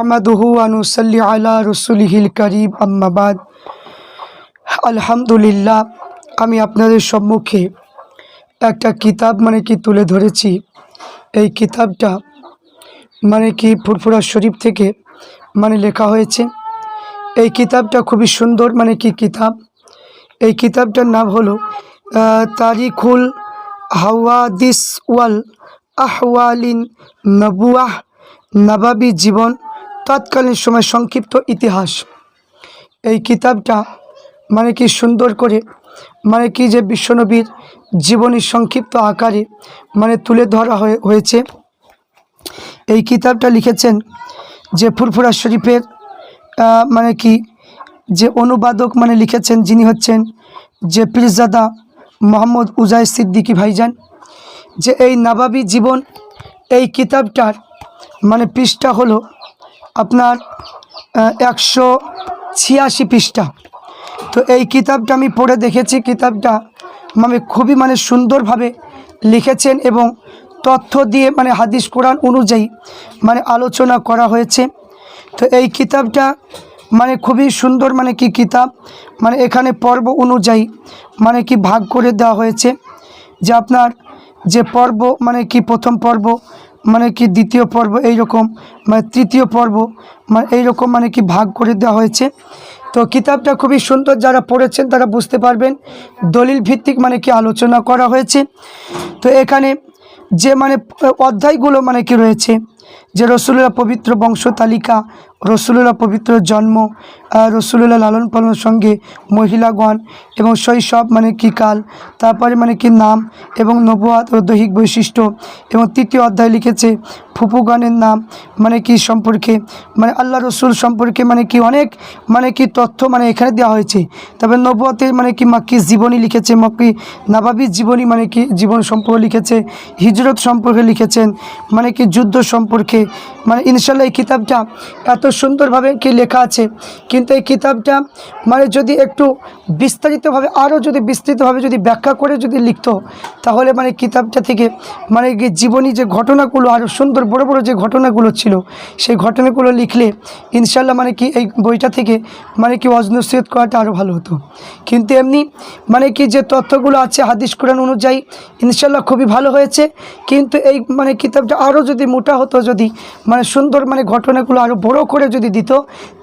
আহমাদুহু আনুসল্লি আলা রসুলিহিল করিম আম্মাবাদ আলহামদুলিল্লাহ, আমি আপনাদের সম্মুখে একটা কিতাব মানে কি তুলে ধরেছি। এই কিতাবটা মানে কি ফুরফুরা শরীফ থেকে মানে লেখা হয়েছে। এই কিতাবটা খুবই সুন্দর মানে কি কিতাব। এই কিতাবটার নাম হলো তারিখুল হাওয়াদিস ওয়াল আহওয়ালিন নবুয়াহ, নবাবী জীবন। তৎকালীন সময় সংক্ষিপ্ত ইতিহাস। এই কিতাবটা মানে কি সুন্দর করে মানে কি যে বিশ্বনবীর জীবনী সংক্ষিপ্ত আকারে মানে তুলে ধরা হয়ে, হয়েছে, এই কিতাবটা লিখেছেন যে ফুরফুরা শরীফের মানে কি যে অনুবাদক মানে লিখেছেন যিনি হচ্ছেন যে পীরজাদা মোহাম্মদ উজায় সিদ্দিকী ভাইজান, যে এই নবাবী জীবন এই কিতাবটার মানে পৃষ্ঠা হলো আপনার একশো ছিয়াশি পৃষ্ঠা। তো এই কিতাবটা আমি পড়ে দেখেছি। কিতাবটা মানে খুবই মানে সুন্দরভাবে লিখেছেন এবং তথ্য দিয়ে মানে হাদিস কোরআন অনুযায়ী মানে আলোচনা করা হয়েছে। তো এই কিতাবটা মানে খুবই সুন্দর মানে কি কিতাব? মানে এখানে পর্ব অনুযায়ী মানে কি ভাগ করে দেওয়া হয়েছে। যে আপনার যে পর্ব মানে কি প্রথম পর্ব মানে কি দ্বিতীয় পর্ব এই রকম মানে তৃতীয় পর্ব মানে এই রকম মানে কি ভাগ করে দেওয়া হয়েছে। তো কিতাবটা খুবই সুন্দর যারা পড়েছেন তারা বুঝতে পারবেন দলিল ভিত্তিক মানে কি আলোচনা করা হয়েছে। তো এখানে যে মানে অধ্যায়গুলো মানে কি রয়েছে যে রসুল্লাহ পবিত্র বংশ তালিকা রসুল্লাহ পবিত্র জন্ম আহ, রসুল্লাহ লালন পালনের সঙ্গে মহিলাগণ এবং শৈশব মানে কি কাল তারপরে মানে কি নাম এবং নবুয়াত ও দৈহিক বৈশিষ্ট্য এবং তৃতীয় অধ্যায় লিখেছে ফুপুগণের নাম মানে কি সম্পর্কে মানে আল্লাহ রসুল সম্পর্কে মানে কি অনেক মানে কি তথ্য মানে এখানে দেওয়া হয়েছে। তবে নবুয়াতের মানে কি মাক্কি জীবনী লিখেছে মক্কি নাবাবি জীবনী মানে কি জীবন সম্পর্কে লিখেছে হিজরত সম্পর্কে লিখেছেন মানে কি যুদ্ধ সম্পর্কে মানে ইনশাল্লাহ এই কিতাবটা এত সুন্দরভাবে কি লেখা আছে, কিন্তু এই কিতাবটা মানে যদি একটু বিস্তারিতভাবে, আরও যদি বিস্তৃতভাবে যদি ব্যাখ্যা করে যদি লিখত, তাহলে মানে কিতাবটা থেকে মানে জীবনী যে ঘটনাগুলো, আরও সুন্দর বড় বড় যে ঘটনাগুলো ছিল, সেই ঘটনাগুলো লিখলে ইনশাল্লাহ মানে কি এই বইটা থেকে মানে কি অজনসিয়ত করাটা আরও ভালো হতো। কিন্তু এমনি মানে কি যে তথ্যগুলো আছে হাদিস, কোরআন অনুযায়ী ইনশাল্লাহ খুবই ভালো হয়েছে, কিন্তু এই মানে কিতাবটা আরও যদি মোটা হতো যদি মানে সুন্দর মানে ঘটনাগুলো আরও বড় করে যদি দিত,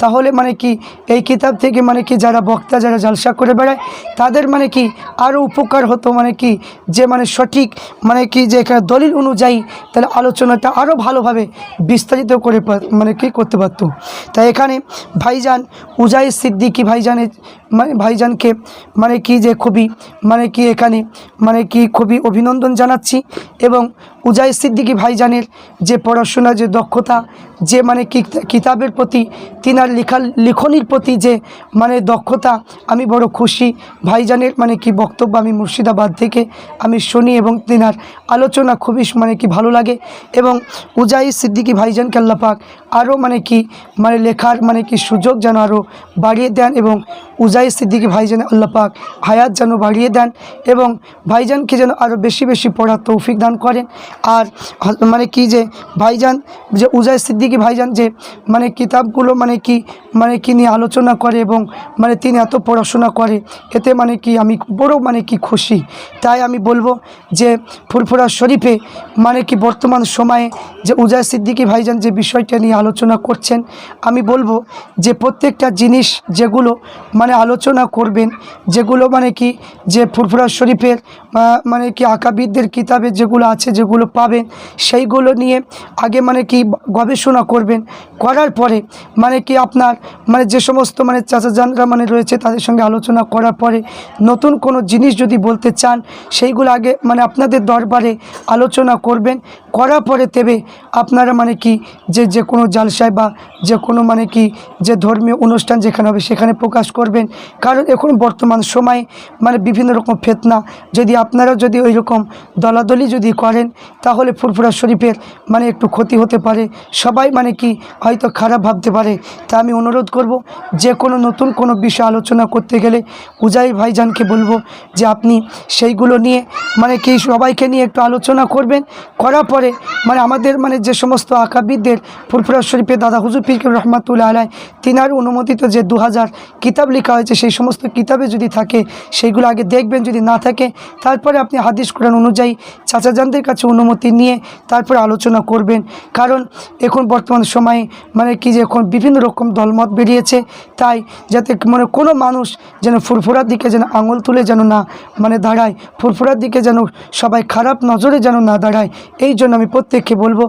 তাহলে মানে কি এই কিতাব থেকে মানে কি যারা বক্তা, যারা জালসা করে বেড়ায়, তাদের মানে কি আরও উপকার হতো মানে কি যে মানে সঠিক মানে কি যে এখানে দলিল অনুযায়ী তাহলে আলোচনাটা আরও ভালোভাবে বিস্তারিত করে মানে কি করতে পারতো। তাই এখানে ভাইজান উজাই সিদ্দিকি ভাইজানের মানে ভাইজানকে মানে কি যে খুবই মানে কি এখানে মানে কি খুবই অভিনন্দন জানাচ্ছি এবং উজাই সিদ্দিকি ভাইজানের যে পড়াশোনার যে দক্ষতা, যে মানে কি কিতাবের প্রতি, তিনার লেখা লিখনির প্রতি যে মানে দক্ষতা, আমি বড় খুশি। ভাইজানের মানে কি বক্তব্য আমি মুর্শিদাবাদ থেকে আমি শুনি এবং তিনার আলোচনা খুবই মানে কি ভালো লাগে এবং উজাই সিদ্দিকি ভাইজানকে আল্লাহ পাক আরও মানে কি মানে লেখার মানে কি সুযোগ যেন আরও বাড়িয়ে দেন এবং উজাই সিদ্দিকি ভাইজান আল্লাহ পাক হায়াত যেন বাড়িয়ে দেন এবং ভাইজানকে যেন আরও বেশি বেশি পড়ার তৌফিক দান করেন। আর মানে কি যে ভাইজান, যে উজাই সিদ্দিকি ভাইজান যে মানে কিতাবগুলো মানে কি মানে কি নিয়ে আলোচনা করে এবং মানে তিনি এত পড়াশোনা করে, এতে মানে কি আমি বড় মানে কি খুশি। তাই আমি বলব যে ফুরফুরা শরীফে মানে কি বর্তমান সময়ে যে উজাই সিদ্দিকি ভাইজান যে বিষয়টা নিয়ে আলোচনা করছেন, আমি বলব যে প্রত্যেকটা জিনিস যেগুলো মানে আলোচনা করবেন, যেগুলো মানে কি, যে ফুরফুরা শরীফের মানে কি আঁকাবিদদের কিতাবে যেগুলো আছে, যেগুলো পাবেন, সেইগুলো নিয়ে আগে মানে কি গবেষণা করবেন। করার পরে মানে কি আপনার মানে যে সমস্ত মানে চাচাজানরা মানে রয়েছে তাদের সঙ্গে আলোচনা করার পরে নতুন কোনো জিনিস যদি বলতে চান, সেইগুলো আগে মানে আপনাদের দরবারে আলোচনা করবেন। করার পরে তেবে আপনারা মানে কি যে যে কোনো জালসায় বা যে কোনো মানে কি যে ধর্মীয় অনুষ্ঠান যেখানে হবে সেখানে প্রকাশ করবেন। কারণ এখন বর্তমান সময়ে মানে বিভিন্ন রকম ফেতনা, যদি আপনারা যদি ওই রকম দলাদলি যদি করেন, তাহলে ফুরফুরা শরীফের মানে একটু ক্ষতি হতে পারে। সবাই মানে কি হয়তো খারাপ ভাবতে পারে। তা আমি অনুরোধ করব, যে কোনো নতুন কোনো বিষয় আলোচনা করতে গেলে উজাই ভাইজানকে বলব যে আপনি সেইগুলো নিয়ে মানে কি সবাইকে নিয়ে একটু আলোচনা করবেন। করার পরে মানে আমাদের মানে যে সমস্ত আঁকাবিদদের, ফুরফুরা ফুরফুরা শরীফে দাদা হুজুর পীর রহমাতুল্লাহ আলাই তিনার অনুমোদিত যে দু হাজার কিতাব লেখা হয়েছে, সেই সমস্ত কিতাবে যদি থাকে, সেইগুলো আগে দেখবেন, যদি না থাকে, তারপরে আপনি হাদিস কোরআন অনুযায়ী চাচাজানদের কাছে অনুমতি নিয়ে তারপরে আলোচনা করবেন। কারণ এখন বর্তমান সময়ে মানে কি যে এখন বিভিন্ন রকম দলমত বেরিয়েছে, তাই যাতে মানে কোনো মানুষ যেন ফুরফুরার দিকে যেন আঙুল তুলে যেন না মানে দাঁড়ায়, ফুরফুরার দিকে যেন সবাই খারাপ নজরে যেন না দাঁড়ায়, এই জন্য আমি প্রত্যেককে বলব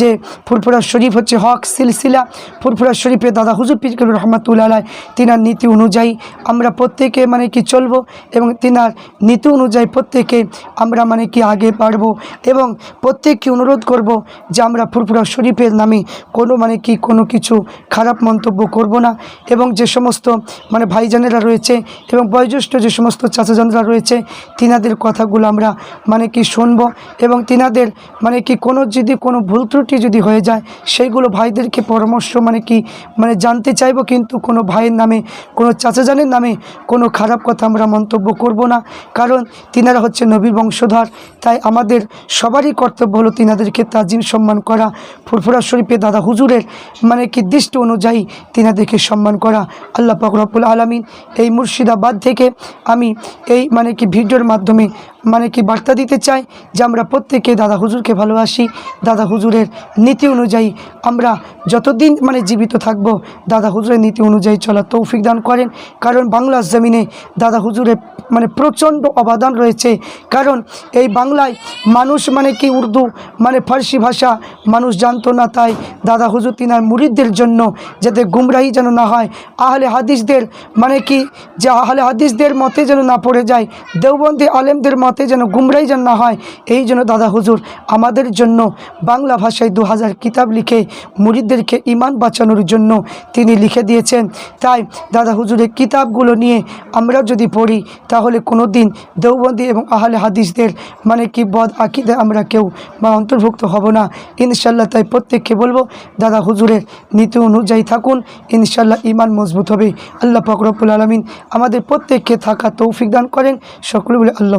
যে ফুরফুরা শরীফ হচ্ছে হক সিলসিলা ফুরফুরা শরীফে দাদা হুজুর কবির রহমাতুল্লাহ তিনার নীতি অনুযায়ী আমরা প্রত্যেকে মানে কি চলবো এবং তিনার নীতি অনুযায়ী প্রত্যেকে আমরা মানে কি আগে বাড়বো এবং প্রত্যেককে অনুরোধ করব যে আমরা ফুরফুরা শরীফের নামে কোনো মানে কি কোনো কিছু খারাপ মন্তব্য করব না এবং যে সমস্ত মানে ভাইজানেরা রয়েছে এবং বয়োজ্যেষ্ঠ যে সমস্ত চাচাজানরা রয়েছে, তিনাদের কথাগুলো আমরা মানে কি শুনব এবং তিনাদের মানে কি কোনো যদি কোনো ভুল ত্রুটি যদি হয়ে যায়, সেইগুলো ভাইদেরকে পরামর্শ মানে কি মানে জানতে চাইব, কিন্তু কোনো ভাইয়ের নামে, কোনো চাচাজানের নামে কোনো খারাপ কথা আমরা মন্তব্য করব না। কারণ তিনারা হচ্ছে নবীর বংশধর, তাই আমাদের সবারই কর্তব্য হলো তিনাদেরকে তাজিম সম্মান করা, ফুরফুরা শরীফে দাদা হুজুরের মানে কি, দৃষ্টি অনুযায়ী তিনাদেরকে সম্মান করা। আল্লাহ পাক রব্বুল আলমিন এই মুর্শিদাবাদ থেকে আমি এই মানে কি, ভিডিওর মাধ্যমে মানে কি বার্তা দিতে চাই যে আমরা প্রত্যেকে দাদা হুজুরকে ভালোবাসি। দাদা হুজুরের নীতি অনুযায়ী আমরা যতদিন মানে জীবিত থাকব, দাদা হুজুরের নীতি অনুযায়ী চলার তৌফিক দান করেন। কারণ বাংলার জমিনে দাদা হুজুরের মানে প্রচণ্ড অবদান রয়েছে। কারণ এই বাংলায় মানুষ মানে কি উর্দু মানে ফার্সি ভাষা মানুষ জানতো না। তাই দাদা হুজুর তিনার মুরিদদের জন্য যাতে গুমরাহি যেন না হয়, আহলে হাদিসদের মানে কি যে আহলে হাদিসদের মতে যেন না পড়ে যায়, দেওবন্দি আলেমদের মতে যেন গুমরাই যেন না হয়। এই জন্য দাদা হুজুর, আমাদের জন্য বাংলা ভাষায় দু হাজার কিতাব লিখে মুরিদদেরকে ইমান বাঁচানোর জন্য তিনি লিখে দিয়েছেন। তাই দাদা হুজুরের কিতাবগুলো নিয়ে আমরা যদি পড়ি, তাহলে কোনো দিন দেওবন্দি এবং আহলে হাদিসদের মানে কি বদ আকিদে আমরা কেউ বা অন্তর্ভুক্ত হব না। ইনশাল্লাহ তাই প্রত্যেককে বলব, দাদা হুজুরের নীতি অনুযায়ী থাকুন ইনশাল্লাহ ইমান মজবুত হবে। আল্লাহ ফকরবুল আলমিন আমাদের প্রত্যেককে থাকা তৌফিক দান করেন। সকলে বলে আল্লাহ